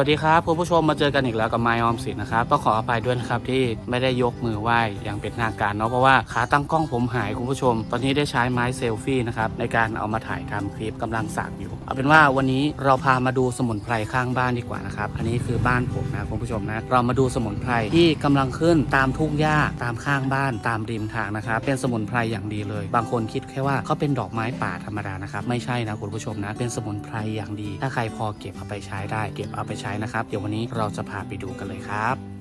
วัสดีครับคุณผู้ชมมาเจอกันอีกแล้วกับไมออมสินนะครับต้องขออภัยด้วยนะครับที่ไม่ได้ยกมือไหว้อย่างเป็นทางการเนาะเพราะว่าขาตั้งกล้องผมหายคุณผู้ชม ตอนนี้ได้ใช้ไม้เซลฟี่นะครับในการเอามาถ่ายทำคลิปกำลังสากอยู่ เอาเป็นว่าวันนี้เราพามาดูสมุนไพรข้างบ้านดีกว่านะครับอันนี้คือบ้านผมนะคุณผู้ชมนะเรามาดูสมุนไพรที่กำลังขึ้นตามทุ่งหญ้าตามข้างบ้านตามริมทางนะครับเป็นสมุนไพรอย่างดีเลย บางคนคิดแค่ว่าเขาเป็นดอกไม้ป่าธรรมดานะครับไม่ใช่นะคุณผู้ชมนะเป็นสมุนไพรอย่างดี ถ้าใครพอเก็บเอาไปใช้ได้เก็บเอาไปใช้นะครับ เดี๋ยววันนี้เราจะพาไปดูกันเลยครับ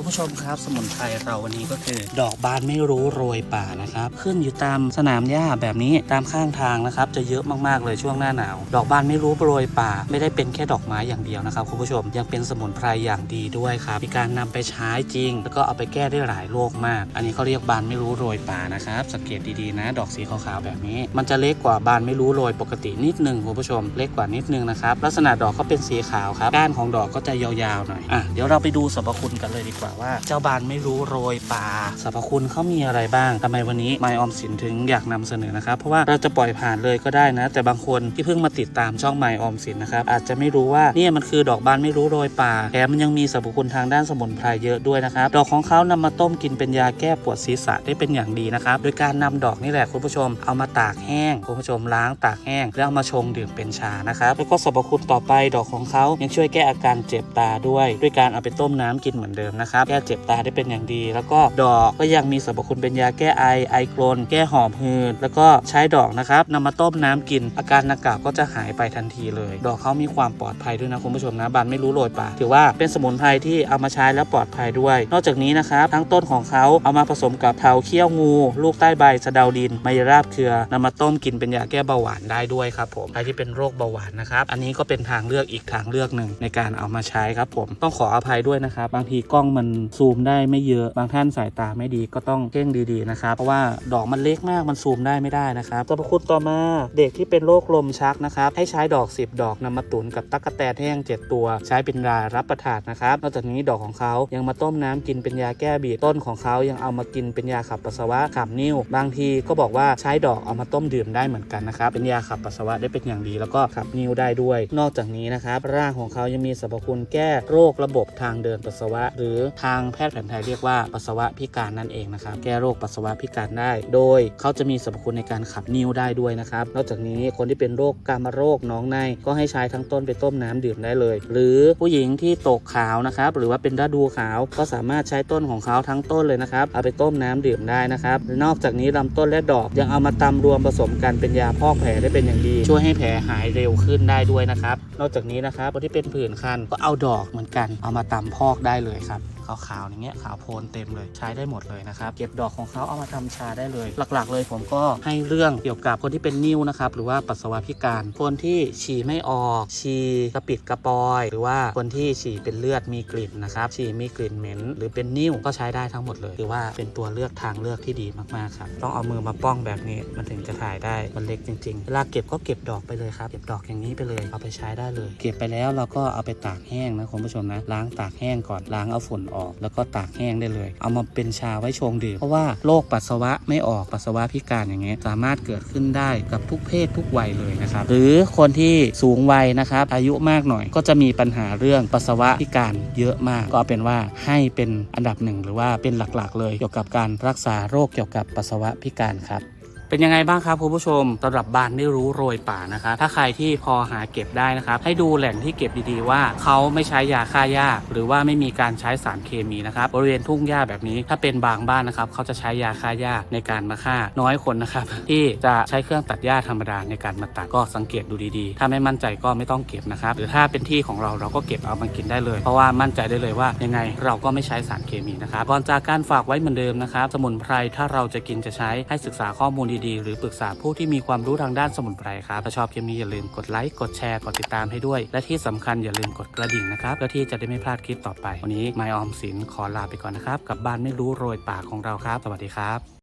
คุณผู้ชมครับ สมุนไพรเราวันนี้ก็คือดอกบานไม่รู้โรยป่านะครับ ขึ้นอยู่ตามสนามหญ้าแบบนี้ตามข้างทางนะครับ จะเยอะมากๆเลยช่วงหน้าหนาว ดอกบานไม่รู้โรยป่า ไม่ได้เป็นแค่ดอกไม้อย่างเดียวนะครับคุณผู้ชมยังเป็นสมุนไพรอย่างดีด้วยครับมีการนำไปใช้จริง แล้วก็เอาไปแก้ได้หลายโรคมาก อันนี้เขาเรียกบานไม่รู้โรยป่านะครับ สังเกตดีๆนะ ดอกสีขาวๆแบบนี้ มันจะเล็กกว่าบานไม่รู้โรยปกตินิดนึงคุณผู้ชมเล็กกว่านิดนึงนะครับลักษณะดอกก็เป็นสีขาวครับก้านของดอกก็จะยาวๆหน่อยอะเดี๋ยวเราไปดูสรรพคุณกันเลยดีกว่าว่าเจ้าบานไม่รู้โรยป่าสรรพคุณเขามีอะไรบ้างทำไมวันนี้ไมออมสินถึงอยากนำเสนอนะครับ เพราะว่าเราจะปล่อยผ่านเลยก็ได้นะ แต่บางคนที่เพิ่งมาติดตามช่องไมออมสินนะครับอาจจะไม่รู้ว่าเนี่ยมันคือดอกบานไม่รู้โรยป่าแถมมันยังมีสรรพคุณทางด้านสมุนไพรเยอะด้วยนะครับดอกของเขานำมาต้มกินเป็นยาแก้ปวดศีรษะได้เป็นอย่างดีนะครับโดยการนำดอกนี่แหละคุณผู้ชม เอามาตากแห้งคุณผู้ชมล้างตากแห้งแล้วเอามาชงดื่มเป็นชานะครับแล้วก็สรรพคุณต่อไปดอกของเขายังช่วยแก้อาการเจ็บตาด้วย ด้วยการเอาไปต้มน้ำกินเหมือนเดิมนะครับแก้เจ็บตาได้เป็นอย่างดี แล้วก็ดอกก็ยังมีสรรพคุณเป็นยาแก้ไอ ไอกรน แก้หอบหืด แล้วก็ใช้ดอกนะครับนำมาต้มน้ำกิน อาการดังกล่าวก็จะหายไปทันทีเลย ดอกเขามีความปลอดภัยด้วยนะคุณผู้ชมนะบันไม่รู้โรยป่าถือว่าเป็นสมุนไพรที่เอามาใช้แล้วปลอดภัยด้วย นอกจากนี้นะครับทั้งต้นของเขาเอามาผสมกับเถาเขี้ยวงู ลูกใต้ใบสะเดาดินมายราบเครือนำมาต้มกินเป็นยาแก้เบาหวานได้ด้วยครับผมใครที่เป็นโรคเบาหวานนะครับอันนี้ก็เป็นทางเลือกอีกทางเลือกหนึ่งในการเอามาใช้ครับผมต้องขออภัยด้วยนะครับบางทีกล้องมันซูมได้ไม่เยอะบางท่านสายตาไม่ดีก็ต้องเพ่งดีๆนะครับเพราะว่าดอกมันเล็กมากมันซูมได้ไม่ได้นะครับสรรพคุณต่อมาเด็กที่เป็นโรคลมชักนะครับให้ใช้ดอก 10 ดอกนำมาตุนกับตั๊กแตนแห้ง 7 ตัว ใช้เป็นยารับประทานนะครับนอกจากนี้ดอกของเขายังมาต้มน้ำกินเป็นยาแก้บีบต้นของเขายังเอามากินเป็นยาขับปัสสาวะขับนิ่วบางทีก็บอกว่าใช้ดอกเอามาต้มดื่มได้เหมือนกันนะครับเป็นยาขับปัสสาวะได้เป็นอย่างดี แล้วก็ขับนิ่วได้ด้วย นอกจากนี้นะครับรางของเขายังมีสรรพคุณแก้โรคระบบทางเดินปัสสาวะ หรือทางแพทย์แผนไทยเรียกว่าปัสสาวะพิการนั่นเองนะครับ แก้โรคปัสสาวะพิการได้ โดยเขาจะมีสรรพคุณในการขับนิ่วได้ด้วยนะครับ นอกจากนี้คนที่เป็นโรคกามโรคน้องในก็ให้ใช้ทั้งต้นไปต้มน้ำดื่มได้เลย หรือผู้หญิงที่ตกขาวนะครับหรือว่าเป็นฤดูขาวก็สามารถใช้ต้นของเขาทั้งต้นเลยนะครับ เอาไปต้มน้ำดื่มได้นะครับ นอกจากนี้ลำต้นและดอกยังเอามาตำรวมผสมกันเป็นยาพอกแผลได้เป็นอย่างดี ช่วยให้แผลหายเร็วขึ้นได้ด้วยนะครับ นอกจากนี้นะครับคนที่เป็นผื่นคันก็เอาดอกเหมือนกันเอามาตำพอกได้เลยครับขาวๆอย่างเงี้ยขาวโพลนเต็มเลยใช้ได้หมดเลยนะครับเก็บดอกของเขาเอามาทำชาได้เลย หลักๆ เลยผมก็ให้เรื่องเกี่ยวกับคนที่เป็นนิ่วนะครับหรือว่าปัสสาวะพิการคนที่ฉี่ไม่ออกฉี่กระปิดกระปอย หรือว่าคนที่ฉี่เป็นเลือดมีกลิ่นนะครับฉี่มีกลิ่นเหม็นหรือเป็นนิ่วก็ใช้ได้ทั้งหมดเลยถือว่าเป็นตัวเลือกทางเลือกที่ดีมากๆครับต้องเอามือมาป้องแบบนี้มันถึงจะถ่ายได้มันเล็กจริงๆเวลาเก็บก็เก็บดอกไปเลยครับเก็บดอกอย่างนี้ไปเลยเอาไปใช้ได้เลย เก็บไปแล้วเราก็เอาไปตากแห้งนะคุณผู้ชมนะล้างตากแห้งก่อนล้างเอาฝุ่นออก แล้วก็ตากแห้งได้เลย เอามาเป็นชาไว้ชงดื่มเพราะว่าโรคปัสสาวะไม่ออกปัสสาวะพิการอย่างเงี้ยสามารถเกิดขึ้นได้กับทุกเพศทุกวัยเลยนะครับ หรือคนที่สูงวัยนะครับ อายุมากหน่อยก็จะมีปัญหาเรื่องปัสสาวะพิการเยอะมาก ก็เป็นว่าให้เป็นอันดับหนึ่งหรือว่าเป็นหลักๆ เลยเกี่ยวกับการรักษาโรคเกี่ยวกับปัสสาวะพิการครับ เป็นยังไงบ้างครับคุณผู้ชมสำหรับบานไม่รู้โรยป่านะครับถ้าใครที่พอหาเก็บได้นะครับให้ดูแหล่งที่เก็บดีๆว่าเขาไม่ใช้ยาฆ่าหญ้าหรือว่าไม่มีการใช้สารเคมีนะครับบริเวณทุ่งหญ้าแบบนี้ถ้าเป็นบางบ้านนะครับเขาจะใช้ยาฆ่าหญ้าในการมาฆ่า น้อยคนนะครับที่จะใช้เครื่องตัดหญ้าธรรมดาในการมาตัดก็สังเกตดูดีๆ ถ้าไม่มั่นใจก็ไม่ต้องเก็บนะครับหรือถ้าเป็นที่ของเราเราก็เก็บเอามากินได้เลย เพราะว่ามั่นใจได้เลยว่ายังไงเราก็ไม่ใช้สารเคมีนะครับก่อนจากการฝากไว้เหมือนเดิมนะครับสมุนไพรถ้าเราจะกินจะใช้ให้ศึกษาข้อมูลดีๆ หรือปรึกษาผู้ที่มีความรู้ทางด้านสมุนไพรครับถ้าชอบคลิปนี้อย่าลืมกดไลค์กดแชร์กดติดตามให้ด้วย และที่สำคัญอย่าลืมกดกระดิ่งนะครับเพื่อที่จะได้ไม่พลาดคลิปต่อไป วันนี้ไมออมสินขอลาไปก่อนนะครับกับบ้านไม่รู้โรยปากของเราครับ สวัสดีครับ